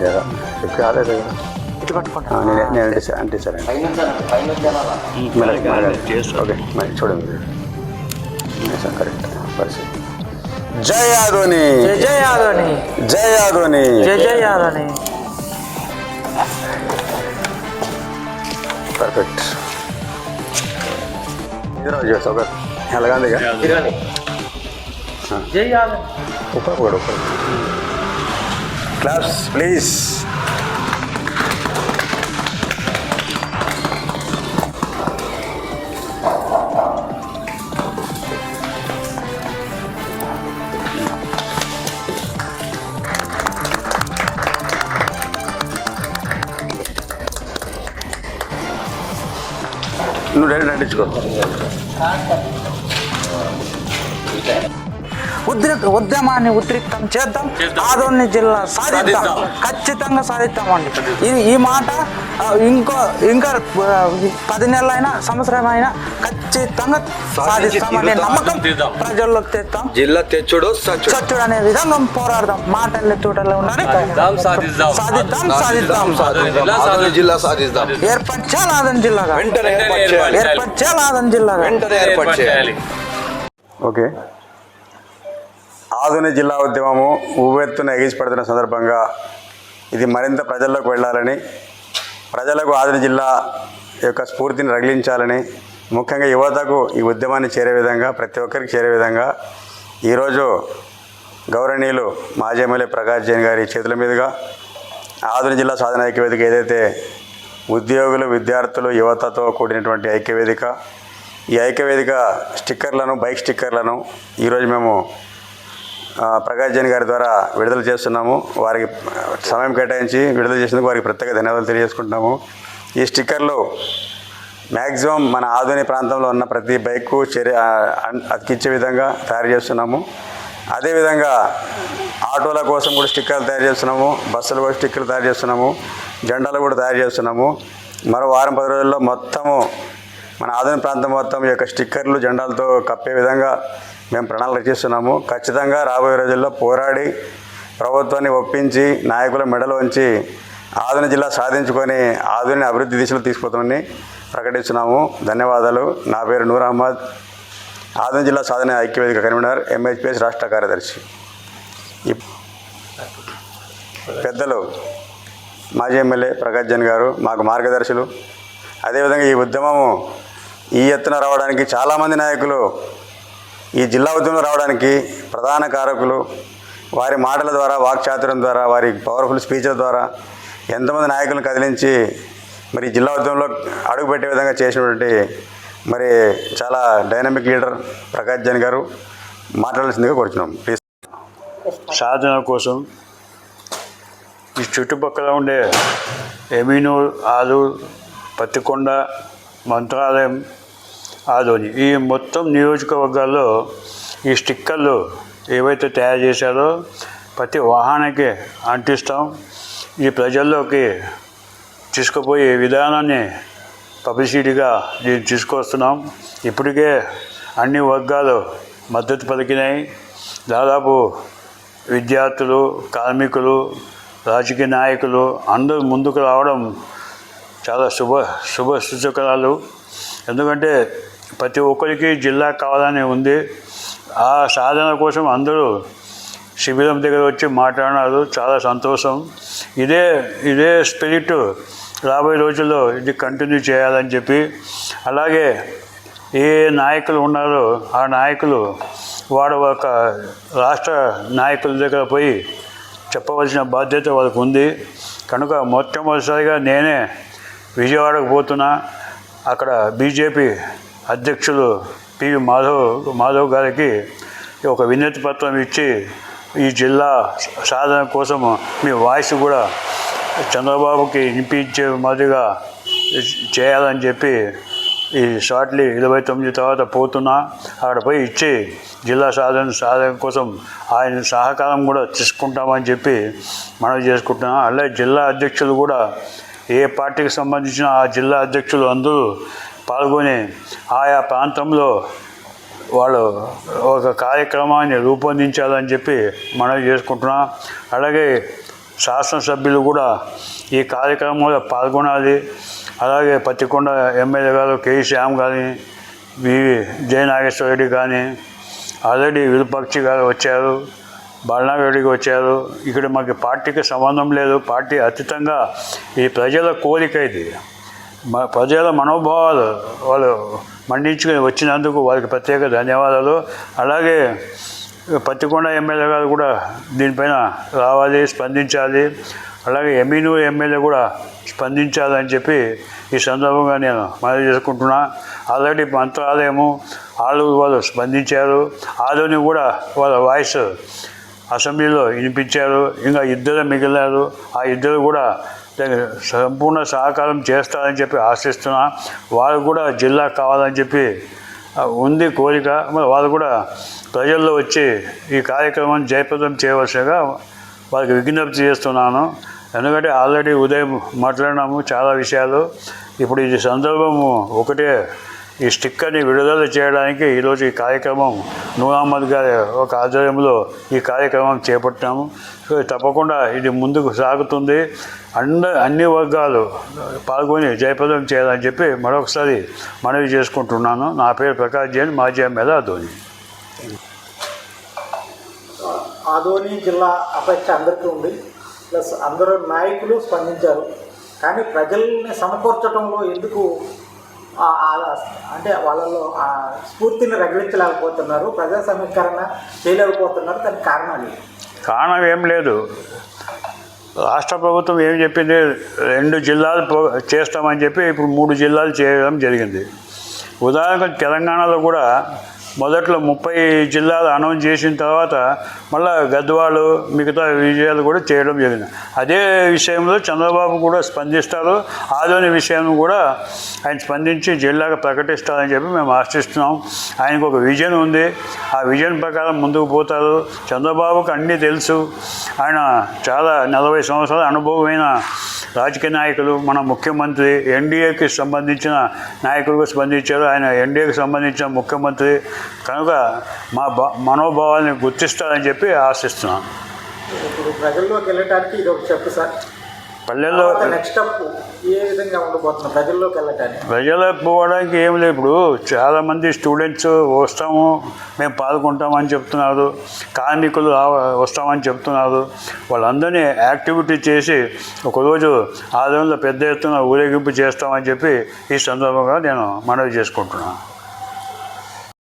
ఏదో చెప్పి రాలేదు కదా. ఆ, నేనే నేను అంటే సార్ అంటే సార్ మరి మరి ఓకే మరి చూడండి సార్ కరెక్ట్ పరిస్థితి జై ఆదోని జై జై యాదవని జై ఆదోని జై జై యాదవని పర్ఫెక్ట్ ఈరోజు చేస్తా ఒక ఎలాగందిగా? ఒకరు క్లాప్స్ ప్లీజ్. నువ్వు డైరెక్ట్ అంటించుకో ఉద్రిక్ ఉద్యమాన్ని ఉద్రిక్తం చేద్దాం. ఆదోని జిల్లా సాధిద్దాం. ఖచ్చితంగా సాధిద్దామండి. ఇది ఈ మాట ఇంకో ఇంకా పది నెలలైనా సంవత్సరం అయినా ఖచ్చితంగా సాధిస్తామనే నమ్మకం ప్రజల్లోకి తెస్తాం. జిల్లా తెచ్చుడు సచ్చు సత్యుడు అనే విధంగా పోరాడదాం. మాటల్ని తూటల్లో ఉండాలి. సాధిద్దాం, సాధిద్దాం. సాధిద్దాం సాధిద్దాం జిల్లా జిల్లా సాధిస్తాం ఏర్పరచాలి ఆదోని జిల్లాగా. ఏర్పాటు చేయాలి ఏర్పరచాలి ఆదోని జిల్లాగా. ఏర్పాటు చేయాలి ఓకే. ఆధునిక జిల్లా ఉద్యమము ఉవ్వెత్తున ఎగిసిపడుతున్న సందర్భంగా ఇది మరింత ప్రజల్లోకి వెళ్ళాలని ప్రజలకు ఆధునిక జిల్లా యొక్క స్ఫూర్తిని రగిలించాలని ముఖ్యంగా యువతకు ఈ ఉద్యమాన్ని చేరే విధంగా ప్రతి ఒక్కరికి చేరే విధంగా ఈరోజు గౌరవనీయులు మాజీ ఎమ్మెల్యే ప్రకాష్ జైన్ గారి చేతుల మీదుగా ఆధునిక జిల్లా సాధన ఐక్యవేదిక ఏదైతే ఉద్యోగులు విద్యార్థులు యువతతో కూడినటువంటి ఐక్యవేదిక ఈ ఐక్యవేదిక స్టిక్కర్లను బైక్ స్టిక్కర్లను ఈరోజు మేము ప్రకాష్ జైన్ గారి ద్వారా విడుదల చేస్తున్నాము. వారికి సమయం కేటాయించి విడుదల చేసినందుకు వారికి ప్రత్యేక ధన్యవాదాలు తెలియజేసుకుంటున్నాము. ఈ స్టిక్కర్లు మ్యాక్సిమం మన ఆధునిక ప్రాంతంలో ఉన్న ప్రతి బైక్కు చర్య అతికించే విధంగా తయారు చేస్తున్నాము. అదేవిధంగా ఆటోల కోసం కూడా స్టిక్కర్లు తయారు చేస్తున్నాము. బస్సులు కూడా స్టిక్కర్లు తయారు చేస్తున్నాము. జెండాలు కూడా తయారు చేస్తున్నాము. మరో వారం పది రోజుల్లో మొత్తము మన ఆధునిక ప్రాంతం మొత్తం ఈ యొక్క స్టిక్కర్లు జెండాలతో కప్పే విధంగా మేము ప్రణాళిక చేస్తున్నాము. ఖచ్చితంగా రాబోయే రోజుల్లో పోరాడి ప్రభుత్వాన్ని ఒప్పించి నాయకుల మెడలు ఉంచి ఆధునిక జిల్లా సాధించుకొని ఆధునిక అభివృద్ధి దిశలో తీసుకుపోతామని ప్రకటిస్తున్నాము. ధన్యవాదాలు. నా పేరు నూర్ అహ్మద్. ఆధునిక జిల్లా సాధన ఐక్యవేదిక కన్వీనర్ ఎంహెచ్పిఎస్ రాష్ట్ర కార్యదర్శి. పెద్దలు మాజీ ఎమ్మెల్యే ప్రకాష్ జన్ గారు మాకు మార్గదర్శులు. అదేవిధంగా ఈ ఉద్యమము ఈ ఎత్తున రావడానికి చాలామంది నాయకులు ఈ జిల్లా ఉద్యమం రావడానికి ప్రధాన కారకులు వారి మాటల ద్వారా వాక్చాతుర్యం ద్వారా వారి పవర్ఫుల్ స్పీచ్ల ద్వారా ఎంతమంది నాయకులను కదిలించి మరి జిల్లా ఉద్యమంలో అడుగుపెట్టే విధంగా చేసినటువంటి మరి చాలా డైనమిక్ లీడర్ ప్రకాష్ జన్ గారు మాట్లాడాల్సిందిగా కోరుచున్నాం. ప్లీజ్ సాధన కోసం ఈ చుట్టుపక్కల ఉండే ఎమినూర్ ఆలూర్ పత్తికొండ మంత్రాలయం ఆదోని. ఈ మొత్తం నియోజకవర్గాల్లో ఈ స్టిక్కర్లు ఏవైతే తయారు చేశారో ప్రతి వాహనానికి అంటిస్తాం. ఈ ప్రజల్లోకి తీసుకుపోయే విధానాన్ని పబ్లిసిటీగా దీన్ని తీసుకొస్తున్నాం. ఇప్పటికే అన్ని వర్గాలు మద్దతు పలికినాయి. దాదాపు విద్యార్థులు కార్మికులు రాజకీయ నాయకులు అందరూ ముందుకు రావడం చాలా శుభ శుభ సూచకరాలు. ఎందుకంటే ప్రతి ఒక్కరికి జిల్లా కావాలని ఉంది. ఆ సాధన కోసం అందరూ శిబిరం దగ్గర వచ్చి మాట్లాడినారు. చాలా సంతోషం. ఇదే ఇదే స్పిరిట్ రాబోయే రోజుల్లో ఇది కంటిన్యూ చేయాలని చెప్పి. అలాగే ఏ నాయకులు ఉన్నారో ఆ నాయకులు వాడు ఒక రాష్ట్ర నాయకుల దగ్గర పోయి చెప్పవలసిన బాధ్యత వాళ్ళకు ఉంది. కనుక మొట్టమొదటిసారిగా నేనే విజయవాడకు పోతున్నా. అక్కడ బీజేపీ అధ్యక్షులు పివి మాధవ్ మాధవ్ గారికి ఒక వినతి పత్రం ఇచ్చి ఈ జిల్లా సాధన కోసం మీ వాయిస్ కూడా చంద్రబాబుకి వినిపించే మాదిరిగా చేయాలని చెప్పి ఈ షార్ట్లీ ఇరవై తొమ్మిది తర్వాత పోతున్నా. అక్కడ పోయి ఇచ్చి జిల్లా సాధన సాధన కోసం ఆయన సహకారం కూడా తీసుకుంటామని చెప్పి మనం చేసుకుంటున్నాం. అలాగే జిల్లా అధ్యక్షులు కూడా ఏ పార్టీకి సంబంధించిన ఆ జిల్లా అధ్యక్షులు అందరూ పాల్గొని ఆయా ప్రాంతంలో వాళ్ళు ఒక కార్యక్రమాన్ని రూపొందించాలని చెప్పి మనం చేసుకుంటున్నాం. అలాగే శాసనసభ్యులు కూడా ఈ కార్యక్రమంలో పాల్గొనాలి. అలాగే పత్తికొండ ఎమ్మెల్యే గారు కె. శ్యామ్ కానీ వివి జయనాగేశ్వర రెడ్డి కానీ ఆల్రెడీ విరూపాక్షి గారు వచ్చారు బాలనాగరెడ్డికి వచ్చారు. ఇక్కడ మాకు పార్టీకి సంబంధం లేదు. పార్టీ అతీతంగా ఈ ప్రజల కోరిక ఇది. మ ప్రజల మనోభావాలు వాళ్ళు మండించుకుని వచ్చినందుకు వారికి ప్రత్యేక ధన్యవాదాలు. అలాగే పత్తికొండ ఎమ్మెల్యే గారు కూడా దీనిపైన రావాలి స్పందించాలి. అలాగే ఎమ్మెనూరు ఎమ్మెల్యే కూడా స్పందించాలని చెప్పి ఈ సందర్భంగా నేను మనవి చేసుకుంటున్నా. ఆల్రెడీ మంత్రాలయము వాళ్ళు వాళ్ళు స్పందించారు. ఆదోని కూడా వాళ్ళ వాయిస్ అసెంబ్లీలో వినిపించారు. ఇంకా ఇద్దరు మిగిలినారు ఆ ఇద్దరు కూడా సంపూర్ణ సహకారం చేస్తారని చెప్పి ఆశిస్తున్నా. వాళ్ళు కూడా జిల్లా కావాలని చెప్పి ఉంది కోరిక. మరి వాళ్ళు కూడా ప్రజల్లో వచ్చి ఈ కార్యక్రమాన్ని జయప్రదం చేయవలసిగా వారికి విజ్ఞప్తి చేస్తున్నాను. ఎందుకంటే ఆల్రెడీ ఉదయం మాట్లాడినాము చాలా విషయాలు. ఇప్పుడు ఈ సందర్భము ఒకటే ఈ స్టిక్కర్ని విడుదల చేయడానికి ఈరోజు ఈ కార్యక్రమం నూర్ గారి ఒక ఆధ్వర్యంలో ఈ కార్యక్రమం చేపట్టాము. తప్పకుండా ఇది ముందుకు సాగుతుంది. అంద అన్ని వర్గాలు పాల్గొని జయప్రదం చేయాలని చెప్పి మరొకసారి మనవి చేసుకుంటున్నాను. నా పేరు ప్రకాష్ జైన్ మాజీ ఎమ్మెల్యే ధోని ఆదోని జిల్లా అపేక్ష అందరికీ ఉంది. ప్లస్ అందరూ నాయకులు స్పందించారు. కానీ ప్రజల్ని సమకూర్చడంలో ఎందుకు అంటే వాళ్ళలో ఆ స్ఫూర్తిని రగిలించలేకపోతున్నారు ప్రజా సమీకరణ చేయలేకపోతున్నారు దానికి కారణాలు కారణం ఏం లేదు. రాష్ట్ర ప్రభుత్వం ఏం చెప్పింది? రెండు జిల్లాలు చేస్తామని చెప్పి ఇప్పుడు మూడు జిల్లాలు చేయడం జరిగింది. ఉదాహరణకు తెలంగాణలో కూడా మొదట్లో ముప్పై జిల్లాలు అనౌన్స్ చేసిన తర్వాత మళ్ళీ గద్వాలు మిగతా విజయాలు కూడా చేయడం జరిగింది. అదే విషయంలో చంద్రబాబు కూడా స్పందిస్తారు. ఆదోని విషయం కూడా ఆయన స్పందించి జిల్లాగా ప్రకటిస్తారని చెప్పి మేము ఆశిస్తున్నాం. ఆయనకు ఒక విజన్ ఉంది. ఆ విజన్ ప్రకారం ముందుకు పోతారు. చంద్రబాబుకు అన్నీ తెలుసు. ఆయన చాలా నలభై సంవత్సరాల అనుభవమైన రాజకీయ నాయకులు మన ముఖ్యమంత్రి ఎన్డీఏకి సంబంధించిన నాయకులకు స్పందించారు. ఆయన ఎన్డీఏకి సంబంధించిన ముఖ్యమంత్రి కనుక మా మనోభావాల్ని గుర్తిస్తారని చెప్పి ఆశిస్తున్నాను ఇప్పుడు ప్రజల్లోకి వెళ్ళటానికి ఇది ఒక చెప్పు సార్ పల్లెల్లో నెక్స్ట్ స్టెప్ ఏ విధంగా ఉండబోతుంది ప్రజల్లోకి వెళ్ళటానికి? పోవడానికి ఏం లేదు. ఇప్పుడు చాలామంది స్టూడెంట్స్ వస్తాము మేము పాల్గొంటామని చెప్తున్నారు. కార్మికులు వస్తామని చెప్తున్నారు. వాళ్ళందరినీ యాక్టివిటీ చేసి ఒకరోజు ఆదరణలో పెద్ద ఎత్తున ఊరేగింపు చేస్తామని చెప్పి ఈ సందర్భంగా నేను మనవి చేసుకుంటున్నాను.